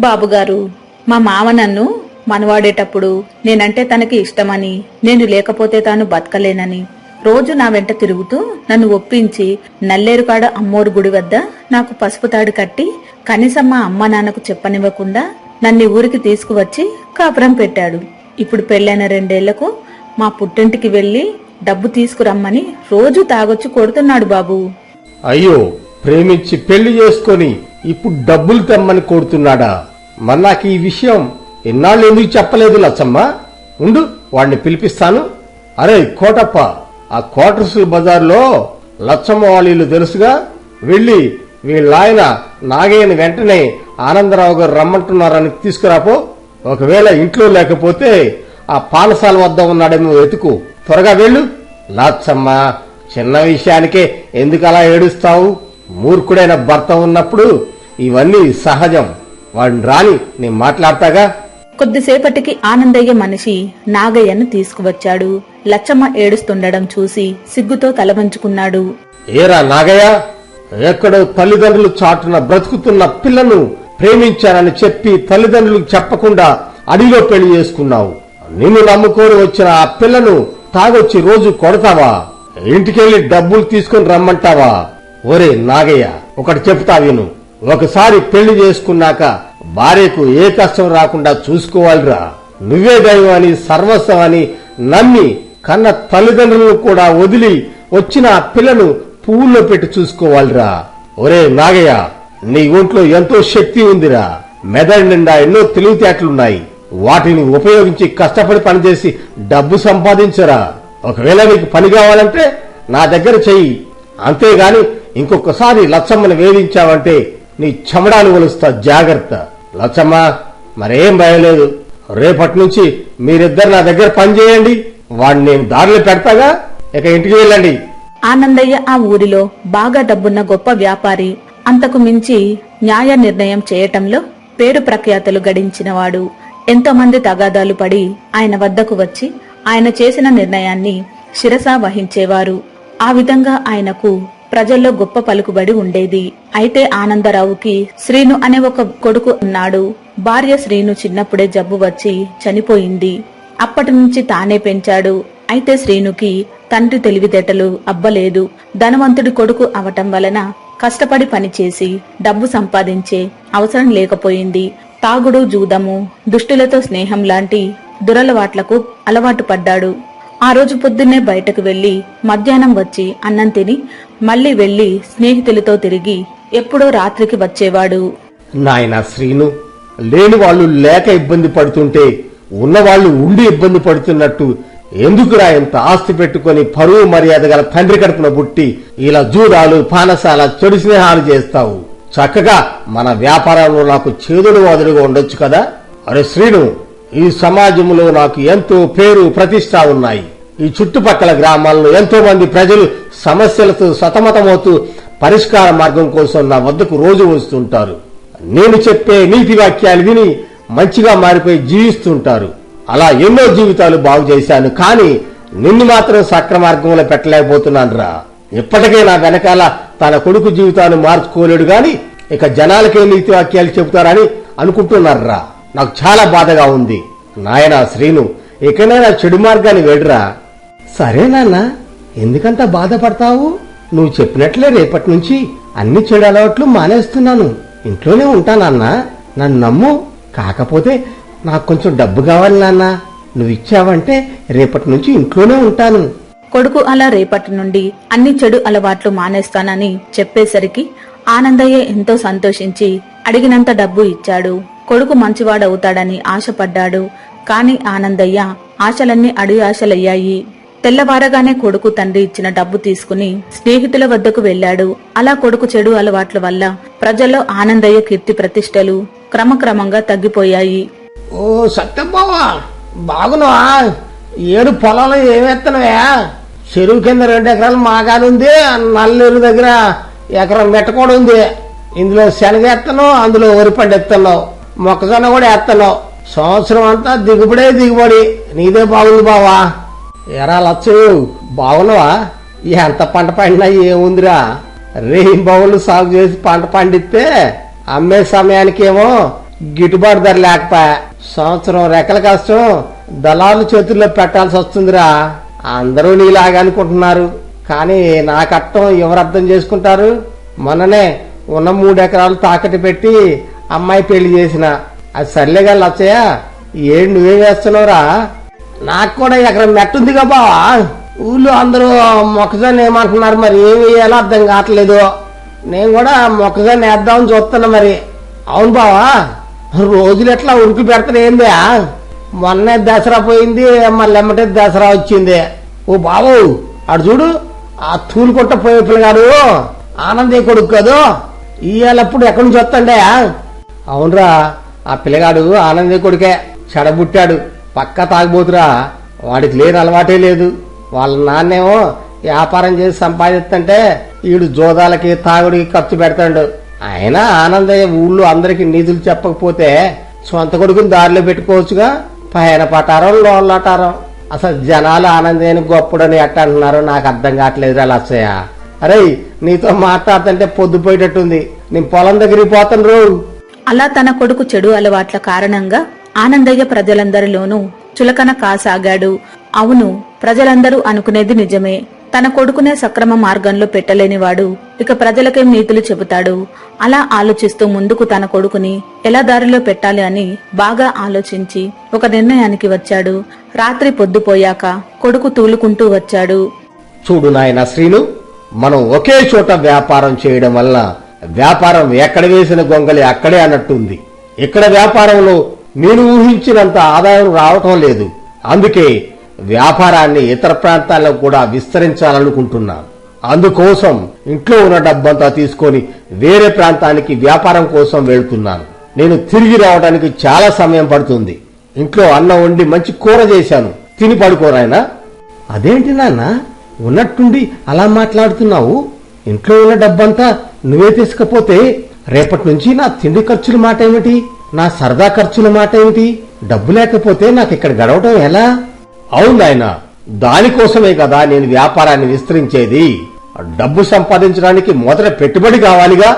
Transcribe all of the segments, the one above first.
బాబుగారు మా మామ నన్ను మనవాడేటప్పుడు నేనంటే తనకి ఇష్టమని నేను లేకపోతే తాను బతకలేనని రోజు నా వెంట తిరుగుతూ నన్ను ఒప్పించి నల్లేరుకాడ అమ్మోరు గుడి వద్ద నాకు పసుపు తాడు కట్టి కనీసం మా అమ్మ నాన్నకు చెప్పనివ్వకుండా నన్ను ఊరికి తీసుకువచ్చి కాపురం పెట్టాడు. ఇప్పుడు పెళ్ళైన రెండేళ్ళకు మా పుట్టింటికి వెళ్ళి డబ్బు తీసుకురమ్మని రోజు తాగొచ్చి కొడుతున్నాడు బాబు. అయ్యో ప్రేమించి పెళ్ళి చేసుకొని ఇప్పుడు డబ్బులు తెమ్మని కొడుతున్నాడా? మళ్ళాకి ఈ విషయం ఎన్నాళ్ళు ఎందుకు చెప్పలేదు లచ్చమ్మ? ఉండు వాడిని పిలిపిస్తాను. అరే కోటప్ప ఆ క్వార్టర్స్ బజార్లో లచ్చమ్మ వాళ్ళు తెలుసుగా? వెళ్ళి వీళ్ళాయన నాగయ్యని వెంటనే ఆనందరావు గారు రమ్మంటున్నారని తీసుకురాపో. ఒకవేళ ఇంట్లో లేకపోతే ఆ పానసాల వద్ద ఉన్నాడేమో వెతుకు. త్వరగా వెళ్ళు. లాచ్చమ్మ చిన్న విషయానికే ఎందుకు అలా ఏడుస్తావు? మూర్ఖుడైన భర్త ఉన్నప్పుడు ఇవన్నీ సహజం. వాడిని రాని నేను మాట్లాడతాగా? కొద్దిసేపటికి ఆనందయ్య మనిషి నాగయ్యను తీసుకువచ్చాడు. లచ్చమ్మ ఏడుస్తుండడం చూసి సిగ్గుతో తలవంచుకున్నాడు. ఏరా నాగయ్య? ఎక్కడో తల్లిదండ్రులు చాటున బ్రతుకుతున్న పిల్లను ప్రేమించానని చెప్పి తల్లిదండ్రులకు చెప్పకుండా అడిలో పెళ్ళి చేసుకున్నావు. నిన్ను నమ్ముకొని వచ్చిన ఆ పిల్లను తాగొచ్చి రోజు కొడతావా? ఇంటికెళ్ళి డబ్బులు తీసుకుని రమ్మంటావా? ఒరే నాగయ్య ఒకటి చెప్తా విను. ఒకసారి పెళ్ళి చేసుకున్నాక భార్యకు ఏ కష్టం రాకుండా చూసుకోవాలిరా. నువ్వే దైవం అని సర్వస్వం అని నమ్మి కన్న తల్లిదండ్రులను కూడా వదిలి వచ్చిన పిల్లను పువ్వుల్లో పెట్టి చూసుకోవాలిరా. ఒరే నాగయ్య నీ ఒంట్లో ఎంతో శక్తి ఉందిరా. మెదడు నిండా ఎన్నో తెలివితేటలున్నాయి. వాటిని ఉపయోగించి కష్టపడి పనిచేసి డబ్బు సంపాదించరా. ఒకవేళ నీకు పని కావాలంటే నా దగ్గర చెయ్యి. అంతేగాని ఇంకొకసారి లచ్చమ్మని వేధించావంటే నీ చెమడాలు కొలుస్తా జాగ్రత్త. లచ్చమ్మా మరేం భయం లేదు. రేపటి నుంచి మీరిద్దరు నా దగ్గర పనిచేయండి వాడిని నేను దారిలో పెడతాగా? ఇక ఇంటికి వెళ్ళండి. ఆనందయ్య ఆ ఊరిలో బాగా డబ్బున్న గొప్ప వ్యాపారి అంతకు మించి న్యాయ నిర్ణయం చేయటంలో పేరు ప్రఖ్యాతలు గడించినవాడు. ఎంతో మంది తగాదాలు పడి ఆయన వద్దకు వచ్చి ఆయన చేసిన నిర్ణయాన్ని శిరసా వహించేవారు. ఆ విధంగా ఆయనకు ప్రజల్లో గొప్ప పలుకుబడి ఉండేది. అయితే ఆనందరావుకి శ్రీను అనే ఒక కొడుకు ఉన్నాడు. భార్య శ్రీను చిన్నప్పుడే జబ్బు వచ్చి చనిపోయింది. అప్పటి నుంచి తానే పెంచాడు. అయితే శ్రీనుకి తండ్రి తెలివితేటలు అబ్బలేదు. ధనవంతుడి కొడుకు అవటం వలన కష్టపడి పనిచేసి డబ్బు సంపాదించే అవసరం లేకపోయింది. తాగుడు జూదము దుష్టులతో స్నేహం లాంటి దురలవాట్లకు అలవాటు పడ్డాడు. ఆ రోజు పొద్దున్నే బయటకు వెళ్ళి మధ్యాహ్నం వచ్చి అన్నం తిని మళ్ళీ వెళ్ళి స్నేహితులతో తిరిగి ఎప్పుడో రాత్రికి వచ్చేవాడు. నాయన శ్రీను లేని వాళ్ళు లేక ఇబ్బంది పడుతుంటే ఉన్నవాళ్ళు ఉండి ఇబ్బంది పడుతున్నట్టు ఎందుకురా ఇంత ఆస్తి పెట్టుకొని పరువు మర్యాద గల తండ్రి కడుపున పుట్టి ఇలా జూదాలు పానసాల చెడు స్నేహాలు చేస్తావు? చక్కగా మన వ్యాపారంలో నాకు చేదుడు వాదుడుగా ఉండొచ్చు కదా? అరే శ్రీను ఈ సమాజంలో నాకు ఎంతో పేరు ప్రతిష్ట ఉన్నాయి. ఈ చుట్టుపక్కల గ్రామాల్లో ఎంతో మంది ప్రజలు సమస్యలతో సతమతమవుతూ పరిష్కార మార్గం కోసం నా వద్దకు రోజు వస్తుంటారు. నేను చెప్పే నీతి వాక్యాలు విని మంచిగా మారిపోయి జీవిస్తుంటారు. అలా ఎన్నో జీవితాలు బాగు చేశాను కానీ నిన్ను మాత్రం సక్ర మార్గంలో పెట్టలేకపోతున్నాను రా. ఇప్పటికే నా వెనకాల తన కొడుకు జీవితాన్ని మార్చుకోలేడు గాని ఇక జనాలకే నీతి వాక్యాలు చెబుతారని అనుకుంటున్నారా నాకు చాలా బాధగా ఉంది. నాయనా శ్రీను ఇకనైనా చెడు మార్గాన్ని వేడురా. సరే నాన్న ఎందుకంత బాధపడతావు? నువ్వు చెప్పినట్లే రేపటి నుంచి అన్ని చెడు అలవాట్లు మానేస్తున్నాను. ఇంట్లోనే ఉంటానన్న నన్ను. నమ్ము. కాకపోతే నాకు కొంచెం డబ్బు కావాలి నాన్న. నువ్వు ఇచ్చావంటే రేపటి నుంచి ఇంట్లోనే ఉంటాను. కొడుకు అలా రేపటి నుండి అన్ని చెడు అలవాట్లు మానేస్తానని చెప్పేసరికి ఆనందయ్య ఎంతో సంతోషించి అడిగినంత డబ్బు ఇచ్చాడు. కొడుకు మంచివాడవుతాడని ఆశపడ్డాడు. కాని ఆనందయ్య ఆశలన్నీ అడి ఆశలయ్యాయి. తెల్లవారగానే కొడుకు తండ్రి ఇచ్చిన డబ్బు తీసుకుని స్నేహితుల వద్దకు వెళ్ళాడు అలా కొడుకు చెడు అలవాట్ల వల్ల ప్రజల్లో ఆనందయ్య కీర్తి ప్రతిష్టలు క్రమక్రమంగా తగ్గిపోయాయి. ఓ సత్యబావా బాగున్నావా? ఏడు పొలంలో ఏమెత్తనవే? చెరువు కింద రెండు ఎకరాలు మాగాలు ఉంది నల్లూరు దగ్గర ఎకరం మెట్ట కూడా ఉంది. ఇందులో శనగ ఎత్తను అందులో వరి పండు ఎత్తను మొక్కజొన్న కూడా ఎత్తను. సంవత్సరం అంతా దిగుబడే దిగుబడి. నీదే బాగుంది బావా. ఎరా లచ్చు బావులవా ఎంత పంట పండినా ఏముందిరా? రేయిం బావులు సాగు చేసి పంట పండిస్తే అమ్మే సమయానికేమో గిట్టుబాటు ధర లేకపోయా. సంవత్సరం రెక్కల కష్టం దళాలు చేతుల్లో పెట్టాల్సి వస్తుందిరా. అందరూ నీలాగా అనుకుంటున్నారు. కానీ నా కట్టం ఎవరు అర్థం చేసుకుంటారు? మొన్ననే ఉన్న మూడు ఎకరాలు తాకట్టు పెట్టి అమ్మాయి పెళ్ళి చేసిన. అది సర్లేగా లచ్చయ్య ఏడు నువ్వేం వేస్తున్నావురా? నాకు కూడా ఎకరం మెట్టుందిగా బావా. ఊళ్ళో అందరూ మొక్కజొన్న ఏమంటున్నారు మరి? ఏమి వేయాలో అర్థం కావట్లేదు. నేను కూడా మొక్కజొన్న వేద్దామని చూస్తున్నా మరి. అవును బావా రోజులు ఎట్లా ఉరికి పెడతాను ఏందా? మొన్నే దసరా పోయింది మళ్ళీ ఎమ్మటే దసరా వచ్చింది. ఓ బాబు అడు చూడు ఆ తూలు కొట్ట పోయే పిల్లగాడు ఆనందే కొడుకు కాదు. ఇయ్యాలప్పుడు ఎక్కడి నుంచి వస్తాండే? అవునరా ఆ పిల్లగాడు ఆనందే కొడుకే చెడబుట్టాడు. పక్క తాగిపోతురా వాడికి లేని అలవాటే లేదు. వాళ్ళ నాన్నేమో వ్యాపారం చేసి సంపాదిస్తుంటే ఈడు జోదాలకి తాగుడికి ఖర్చు పెడతాడు. అయినా ఆనందయ్య ఊళ్ళో అందరికి నిధులు చెప్పకపోతే సొంత కొడుకుని దారిలో పెట్టుకోవచ్చుగా. పైన పటారం లోన్లటారం అసలు జనాలు ఆనందయ్యని గొప్పడని ఎట్ట అంటున్నారో నాకు అర్థం కావట్లేదురా లచ్చయ్య. అరే నీతో మాట్లాడుతుంటే పొద్దుపోయేటట్టుంది నేను పొలం దగ్గరికి పోతాను రో. అలా తన కొడుకు చెడు అలవాట్ల కారణంగా ఆనందయ్య ప్రజలందరిలోనూ చులకన కాసాగాడు. అవును ప్రజలందరూ అనుకునేది నిజమే. తన కొడుకునే సక్రమ మార్గంలో పెట్టలేనివాడు ఇక ప్రజలకేం నీతులు చెబుతాడు. అలా ఆలోచిస్తూ ముందుకు తన కొడుకుని ఎలా దారిలో పెట్టాలి అని బాగా ఆలోచించి ఒక నిర్ణయానికి వచ్చాడు. రాత్రి పొద్దుపోయాక కొడుకు తూలుకుంటూ వచ్చాడు. చూడు నాయన శ్రీను మనం ఒకే చోట వ్యాపారం చేయడం వల్ల వ్యాపారం ఎక్కడ వేసిన గొంగలి అక్కడే అన్నట్టుంది. ఇక్కడ వ్యాపారంలో నేను ఊహించినంత ఆదాయం రావటం లేదు. అందుకే వ్యాపారాన్ని ఇతర ప్రాంతాల్లో కూడా విస్తరించాలనుకుంటున్నాను. అందుకోసం ఇంట్లో ఉన్న డబ్బంతా తీసుకొని వేరే ప్రాంతానికి వ్యాపారం కోసం వెళ్తున్నాను. నేను తిరిగి రావడానికి చాలా సమయం పడుతుంది. ఇంట్లో అన్నం వండి మంచి కూర చేశాను. తిని పడుకోరాయనా అదేంటి నాన్న? ఉన్నట్టుండి అలా మాట్లాడుతున్నావు? ఇంట్లో ఉన్న డబ్బంతా నువ్వే తీసుకపోతే రేపటి నుంచి నా తిండి ఖర్చుల మాట ఏమిటి నా సరదా ఖర్చుల మాట ఏమిటి డబ్బు లేకపోతే నాకు ఇక్కడ గడవటం ఎలా? అవును నాయన దానికోసమే కదా నేను వ్యాపారాన్ని విస్తరించేది. డబ్బు సంపాదించడానికి మొదట పెట్టుబడి కావాలిగా.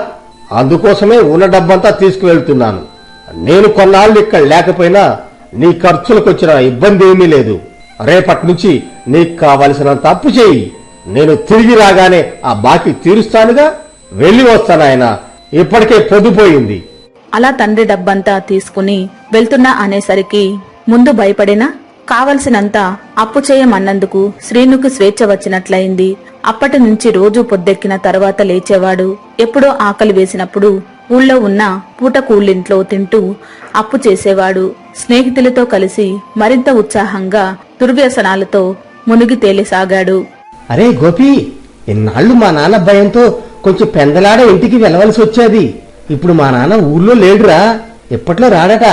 అందుకోసమే ఉన్న డబ్బంతా తీసుకువెళ్తున్నాను. నేను కొన్నాళ్ళు ఇక్కడ లేకపోయినా నీ ఖర్చులకు వచ్చిన ఇబ్బంది ఏమీ లేదు. రేపటి నుంచి నీకు కావలసినంత అప్పు చేయి. నేను తిరిగి రాగానే ఆ బాకీ తీరుస్తానుగా. వెళ్ళి వస్తానాయన ఇప్పటికే పొద్దుపోయింది అలా తండ్రి డబ్బంతా తీసుకుని వెళ్తున్నా అనేసరికి ముందు భయపడినా కావలసినంత అప్పు చేయమన్నందుకు శ్రీనుకు స్వేచ్ఛ వచ్చినట్లయింది. అప్పటి నుంచి రోజు పొద్దెక్కిన తర్వాత లేచేవాడు ఎప్పుడో ఆకలి వేసినప్పుడు ఊళ్ళో ఉన్న పూటకూళ్ళింట్లో తింటూ అప్పు చేసేవాడు. స్నేహితులతో కలిసి మరింత ఉత్సాహంగా దుర్వ్యసనాలతో మునిగి తేలిసాగాడు. అరే గోపి ఇన్నాళ్ళు మా నాన్న భయంతో కొంచెం పెందలాడ ఇంటికి వెళ్ళవలసి వచ్చేది ఇప్పుడు మా నాన్న ఊళ్ళో లేడురా. ఎప్పట్లో రాడట?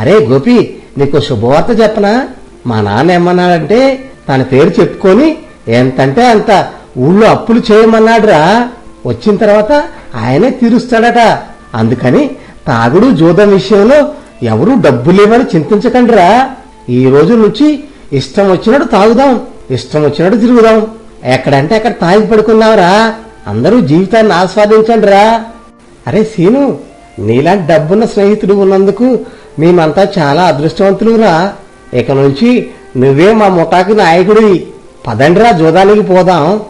అరే గోపి నీకు శుభవార్త చెప్పనా? మా నాన్న ఏమన్నాడంటే తన పేరు చెప్పుకొని ఎంతంటే అంత ఊళ్ళో అప్పులు చేయమన్నాడురా. వచ్చిన తర్వాత ఆయనే తీరుస్తాడట. అందుకని తాగుడు జూదం విషయంలో ఎవరూ డబ్బు లేవని చింతించకండిరా. ఈ రోజు నుంచి ఇష్టం వచ్చినట్టు తాగుదాం ఇష్టం వచ్చినట్టు తిరుగుదాం. ఎక్కడంటే అక్కడ తాగి పడుకున్నావురా. అందరూ జీవితాన్ని ఆస్వాదించండిరా. అరే సీను నీలాంటి డబ్బున్న స్నేహితుడు ఉన్నందుకు మేమంతా చాలా అదృష్టవంతులురా. ఇక నుంచి నువ్వే మా ముఠాకు నాయకుడివి. పదండిరా జోదానికి పోదాం.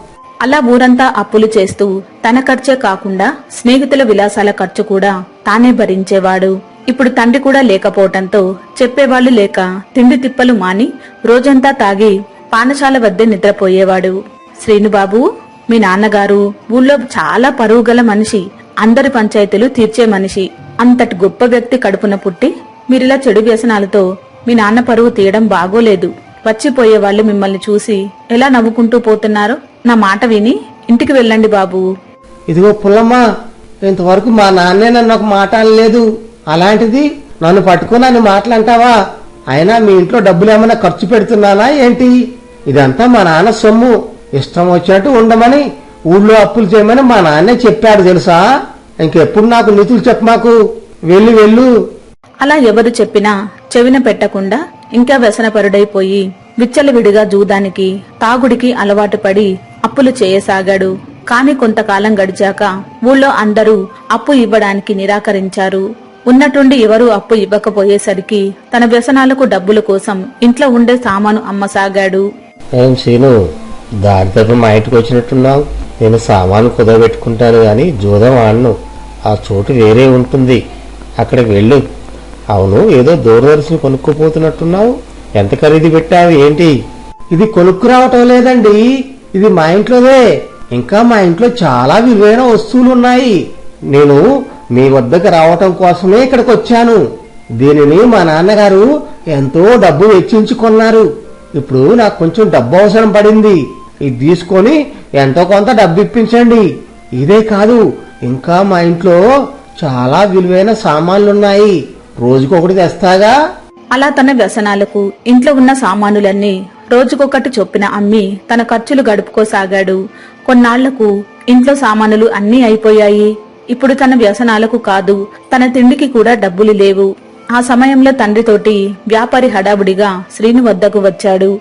అలా ఊరంతా అప్పులు చేస్తూ తన ఖర్చే కాకుండా స్నేహితుల విలాసాల ఖర్చు కూడా తానే భరించేవాడు. ఇప్పుడు తండ్రి కూడా లేకపోవటంతో చెప్పేవాళ్ళు లేక తిండి తిప్పలు మాని రోజంతా తాగి పానశాల వద్దే నిద్రపోయేవాడు. శ్రీనుబాబు మీ నాన్నగారు ఊళ్ళో చాలా పరువుగల మనిషి. అందరి పంచాయతీలు తీర్చే మనిషి. అంతటి గొప్ప వ్యక్తి కడుపున పుట్టి మీరిలా చెడు వ్యసనాలతో మీ నాన్న పరువు తీయడం బాగోలేదు. వచ్చిపోయే వాళ్ళు మిమ్మల్ని చూసి ఎలా నవ్వుకుంటూ పోతున్నారో నా మాట విని ఇంటికి వెళ్ళండి బాబు. ఇదిగో పుల్లమ్మ ఇంతవరకు మా నాన్నే నన్ను ఒక మాట అనలేదు. అలాంటిది నన్ను పట్టుకుని నన్ను మాటలంటావా అయినా మీ ఇంట్లో డబ్బులు ఏమైనా ఖర్చు పెడుతున్నానా ఏంటి? ఇదంతా మా నాన్న సొమ్ము. ఇష్టం వచ్చినట్టు ఉండమని ఊళ్ళో అప్పులు చేయమని మా నాన్నే చెప్పాడు తెలుసా? ఇంకెప్పుడు నాకు నీతులు చెప్పమాకు వెళ్ళు వెళ్ళు. అలా ఎవరు చెప్పినా చెవిన పెట్టకుండా ఇంకా వ్యసనపరుడైపోయి విచ్చలవిడిగా జూదానికి తాగుడికి అలవాటు పడి అప్పులు చేయసాగాడు. కాని కొంతకాలం గడిచాక ఊళ్ళో అందరూ అప్పు ఇవ్వడానికి నిరాకరించారు. ఉన్నట్టుండి ఎవరూ అప్పు ఇవ్వకపోయేసరికి తన వ్యసనాలకు డబ్బుల కోసం ఇంట్లో ఉండే సామాను అమ్మసాగాడు. ఏం సీను? దారి తప్ప మా ఇంటికి వచ్చినట్టున్నావు? నేను సామాను కుదబెట్టుకుంటాను గాని జూదం ఆడను ఆ చోటు వేరే ఉంటుంది. అక్కడికి వెళ్ళు. అవును ఏదో దూరదర్శన్ కొనుక్కోపోతున్నట్టున్నావు. ఎంత ఖరీదు పెట్టావు ఏంటి? ఇది కొనుక్కు రావటం లేదండి. ఇది మా ఇంట్లోదే. ఇంకా మా ఇంట్లో చాలా విలువైన వస్తువులు ఉన్నాయి నేను మీ వద్దకు రావటం కోసమే ఇక్కడికి వచ్చాను దీనిని మా నాన్నగారు ఎంతో డబ్బు వెచ్చించి కొన్నారు ఇప్పుడు నాకు కొంచెం డబ్బు అవసరం పడింది. ఇది తీసుకొని ఎంతో కొంత డబ్బు ఇప్పించండి ఇదే కాదు ఇంకా మా ఇంట్లో చాలా విలువైన సామాన్లున్నాయి. రోజుకొకటి తెస్తాగా? అలా తన వ్యసనాలకు ఇంట్లో ఉన్న సామానులన్నీ రోజుకొకటి చొప్పున అమ్మి తన ఖర్చులు గడుపుకోసాగాడు. కొన్నాళ్ళకు ఇంట్లో సామానులు అన్నీ అయిపోయాయి. ఇప్పుడు తన వ్యసనాలకు కాదు తన తిండికి కూడా డబ్బులు లేవు. ఆ సమయంలో తండ్రితోటి వ్యాపారి హడావుడిగా శ్రీను వద్దకు వచ్చాడు.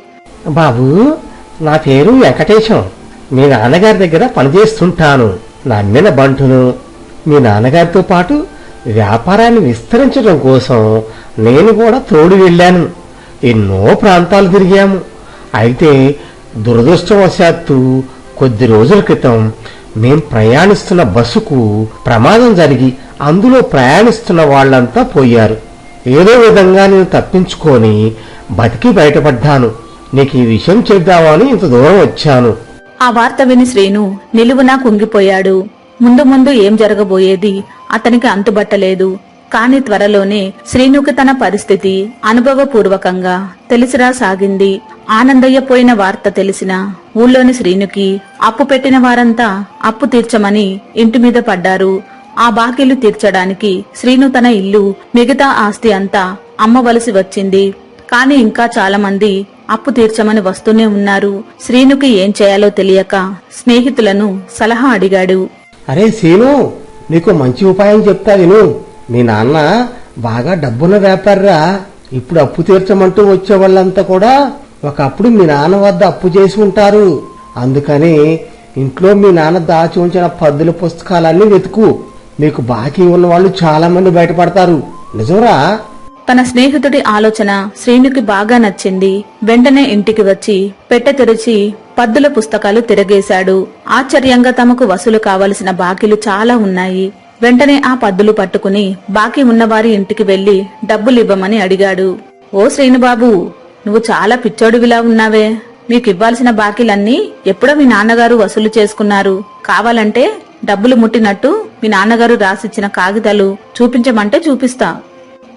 బాబు నా పేరు వెంకటేశం. మీ నాన్నగారి దగ్గర పనిచేస్తుంటాను. నమ్మిన బంటును. మీ నాన్నగారితో పాటు వ్యాపారాన్ని విస్తరించడం కోసం నేను కూడా తోడు వెళ్ళాను. ఎన్నో ప్రాంతాలు తిరిగాము. అయితే దురదృష్టవశాత్తు కొద్ది రోజుల క్రితం మేం ప్రయాణిస్తున్న బస్సుకు ప్రమాదం జరిగి అందులో ప్రయాణిస్తున్న వాళ్ళంతా పోయారు. ఏదో విధంగా నేను తప్పించుకొని బతికి బయటపడ్డాను. నీకు ఈ విషయం చెప్దామని ఇంత దూరం వచ్చాను. ఆ వార్త విని శ్రీను నిలువునా కుంగిపోయాడు. ముందు ముందు ఏం జరగబోయేది అతనికి అంతుబట్టలేదు. కాని త్వరలోనే శ్రీనుకి తన పరిస్థితి అనుభవపూర్వకంగా తెలిసిరా సాగింది. ఆనందయ్య పోయిన వార్త తెలిసిన ఊళ్ళోని శ్రీనుకి అప్పు పెట్టిన వారంతా అప్పు తీర్చమని ఇంటి మీద పడ్డారు. ఆ బాకీలు తీర్చడానికి శ్రీను తన ఇల్లు మిగతా ఆస్తి అంతా అమ్మవలసి వచ్చింది. కాని ఇంకా చాలా మంది అప్పు తీర్చమని వస్తూనే ఉన్నారు. శ్రీనుకి ఏం చేయాలో తెలియక స్నేహితులను సలహా అడిగాడు. అరే సీను నీకు మంచి ఉపాయం చెప్తా విను. మీ నాన్న బాగా డబ్బున్న వ్యాపారిరా. ఇప్పుడు అప్పు తీర్చమంటూ వచ్చే వాళ్ళంతా కూడా ఒకప్పుడు మీ నాన్న వద్ద అప్పు చేసి ఉంటారు. అందుకని ఇంట్లో మీ నాన్న దాచి ఉంచిన పద్దుల పుస్తకాలన్నీ వెతుకు. మీకు బాకీ ఉన్న వాళ్ళు చాలా మంది బయటపడతారు. నిజంరా? తన స్నేహితుడి ఆలోచన శ్రీనుకి బాగా నచ్చింది. వెంటనే ఇంటికి వచ్చి పెట్టె తెరిచి పద్దుల పుస్తకాలు తిరగేశాడు. ఆశ్చర్యంగా తమకు వసూలు కావలసిన బాకీలు చాలా ఉన్నాయి. వెంటనే ఆ పద్దులు పట్టుకుని బాకీ ఉన్నవారి ఇంటికి వెళ్ళి డబ్బులివ్వమని అడిగాడు. ఓ శ్రీనుబాబు నువ్వు చాలా పిచ్చోడివిలా ఉన్నావే. మీకు ఇవ్వాల్సిన బాకీలన్నీ ఎప్పుడో మీ నాన్నగారు వసూలు చేసుకున్నారు. కావాలంటే డబ్బులు ముట్టినట్టు మీ నాన్నగారు రాసిచ్చిన కాగితాలు చూపించమంటే చూపిస్తా.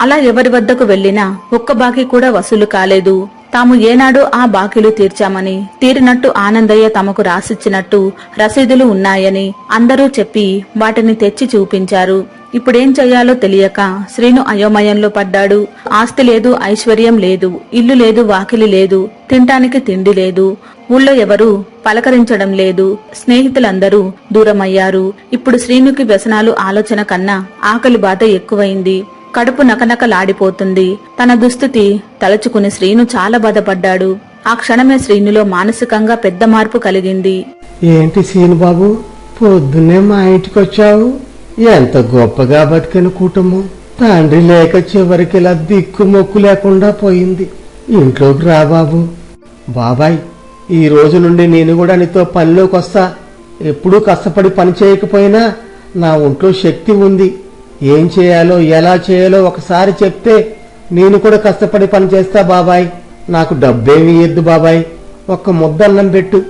అలా ఎవరి వద్దకు వెళ్ళినా ఒక్క బాకీ కూడా వసూలు కాలేదు. తాము ఏనాడు ఆ బాకీలు తీర్చామని తీరినట్టు ఆనందయ్య తమకు రాసిచ్చినట్టు రసీదులు ఉన్నాయని అందరూ చెప్పి వాటిని తెచ్చి చూపించారు. ఇప్పుడేం చెయ్యాలో తెలియక శ్రీను అయోమయంలో పడ్డాడు. ఆస్తి లేదు ఐశ్వర్యం లేదు ఇల్లు లేదు వాకిలి లేదు తినటానికి తిండి లేదు ఊళ్ళో ఎవరూ పలకరించడం లేదు స్నేహితులందరూ దూరమయ్యారు. ఇప్పుడు శ్రీనుకి వ్యసనాలు ఆలోచన కన్నా ఆకలి బాధ ఎక్కువైంది. కడుపు నకనకలాడిపోతుంది. తన దుస్థితి తలచుకుని శ్రీను చాలా బాధపడ్డాడు. ఆ క్షణమే శ్రీనులో మానసికంగా పెద్ద మార్పు కలిగింది. ఏంటి సీను బాబు? పొద్దున్నే మా ఇంటికి వచ్చావు ఎంత గొప్పగా బతికిన కుటుంబం. తండ్రి లేక చివరికి ఇలా దిక్కు మొక్కు లేకుండా పోయింది. ఇంట్లోకి రా బాబు. బాబాయ్ ఈ రోజు నుండి నేను కూడా నీతో పనిలోకి వస్తా ఎప్పుడూ కష్టపడి పని చేయకపోయినా నా ఒంట్లో శక్తి ఉంది. ఏం చేయాలో ఎలా చేయాలో ఒకసారి చెప్తే నేను కూడా కష్టపడి పని చేస్తా బాబాయ్. నాకు డబ్బేమి ఇయ్యద్దు బాబాయ్. ఒక్క ముద్ద అన్నం పెట్టు.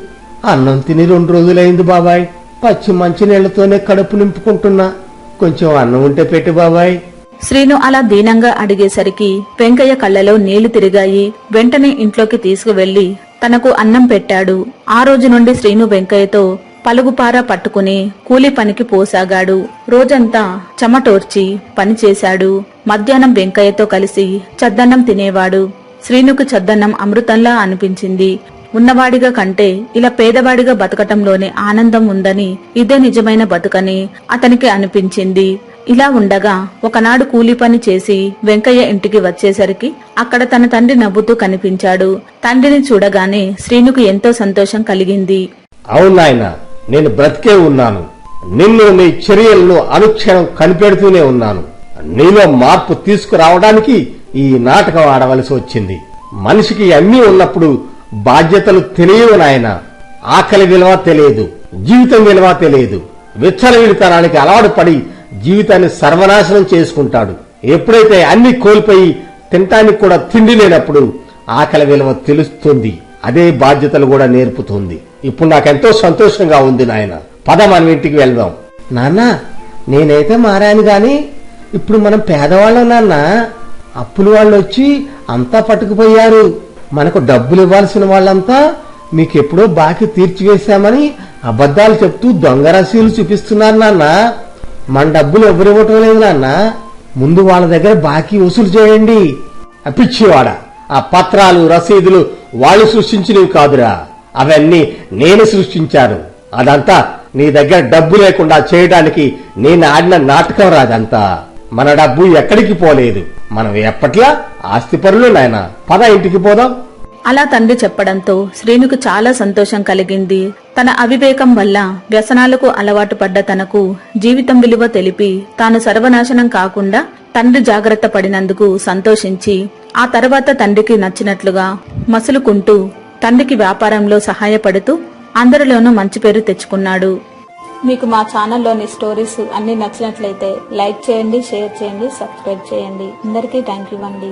అన్నం తిని రెండు రోజులైంది బాబాయ్. పచ్చి మంచినీళ్ళతోనే కడుపు నింపుకుంటున్నా. కొంచెం అన్నం ఉంటే పెట్టు బాబాయ్. శ్రీను అలా దీనంగా అడిగేసరికి వెంకయ్య కళ్ళలో నీళ్ళు తిరిగాయి. వెంటనే ఇంట్లోకి తీసుకువెళ్ళి తనకు అన్నం పెట్టాడు. ఆ రోజు నుండి శ్రీను వెంకయ్యతో పలుగుపార పట్టుకుని కూలి పనికి పోసాగాడు. రోజంతా చెమటోర్చి పనిచేశాడు మధ్యాహ్నం వెంకయ్యతో కలిసి చద్దన్నం తినేవాడు. శ్రీనుకు చద్దన్నం అమృతంలా అనిపించింది. ఉన్నవాడిగా కంటే ఇలా పేదవాడిగా బతకటంలోనే ఆనందం ఉందని ఇదే నిజమైన బతుకని అతనికి అనిపించింది. ఇలా ఉండగా ఒకనాడు కూలి పని చేసి వెంకయ్య ఇంటికి వచ్చేసరికి అక్కడ తన తండ్రి నవ్వుతూ కనిపించాడు. తండ్రిని చూడగానే శ్రీనుకు ఎంతో సంతోషం కలిగింది. అవును నేను బ్రతికే ఉన్నాను. నిన్ను నీ చర్యలను అనుక్షణం కనిపెడుతూనే ఉన్నాను. నీలో మార్పు తీసుకురావడానికి ఈ నాటకం ఆడవలసి వచ్చింది. మనిషికి అన్నీ ఉన్నప్పుడు బాధ్యతలు తెలియవు నాయన. ఆకలి విలువ తెలియదు. జీవితం విలువ తెలియదు. విచ్చలవిడితనానికి అలవాటు పడి జీవితాన్ని సర్వనాశనం చేసుకుంటాడు. ఎప్పుడైతే అన్ని కోల్పోయి తినటానికి కూడా తిండి లేనప్పుడు ఆకలి విలువ తెలుస్తుంది. అదే బాధ్యతలు కూడా నేర్పుతుంది. ఇప్పుడు నాకెంతో సంతోషంగా ఉంది నాయన. పద మనం ఇంటికి వెళ్దాం. నాన్న నేనైతే మారాను గాని ఇప్పుడు మనం పేదవాళ్ళం నాన్న. అప్పులు వాళ్ళు వచ్చి అంతా పట్టుకుపోయారు. మనకు డబ్బులు ఇవ్వాల్సిన వాళ్ళంతా మీకెప్పుడో బాకీ తీర్చివేశామని అబద్ధాలు చెప్తూ దొంగ రసీలు చూపిస్తున్నారు నాన్న. మన డబ్బులు ఎవరు ఇవ్వటం లేదు నాన్న. ముందు వాళ్ళ దగ్గర బాకీ వసూలు చేయండి. అప్పిచ్చేవాడా ఆ పత్రాలు రసీదులు వాళ్ళు సృష్టించినవి కాదురా. అవన్నీ నేను సృష్టించాను. అదంతా నీ దగ్గర డబ్బు లేకుండా చేయడానికి నేను ఆడిన నాటకం రాదంతా మన డబ్బు ఎక్కడికి పోలేదు. మనం ఎప్పట్లా ఆస్తిపరులు నాయన? పద ఇంటికి పోదాం. అలా తండ్రి చెప్పడంతో శ్రీనుకు చాలా సంతోషం కలిగింది. తన అవివేకం వల్ల వ్యసనాలకు అలవాటు పడ్డ తనకు జీవితం విలువ తెలిపి తాను సర్వనాశనం కాకుండా తండ్రి జాగ్రత్త పడినందుకు సంతోషించి ఆ తర్వాత తండ్రికి నచ్చినట్లుగా మసులుకుంటూ తండ్రికి వ్యాపారంలో సహాయపడుతూ అందరిలోనూ మంచి పేరు తెచ్చుకున్నాడు. మీకు మా ఛానల్లోని స్టోరీస్ అన్ని నచ్చినట్లయితే లైక్ చేయండి షేర్ చేయండి సబ్స్క్రైబ్ చేయండి. అందరికీ థ్యాంక్ యూ అండి.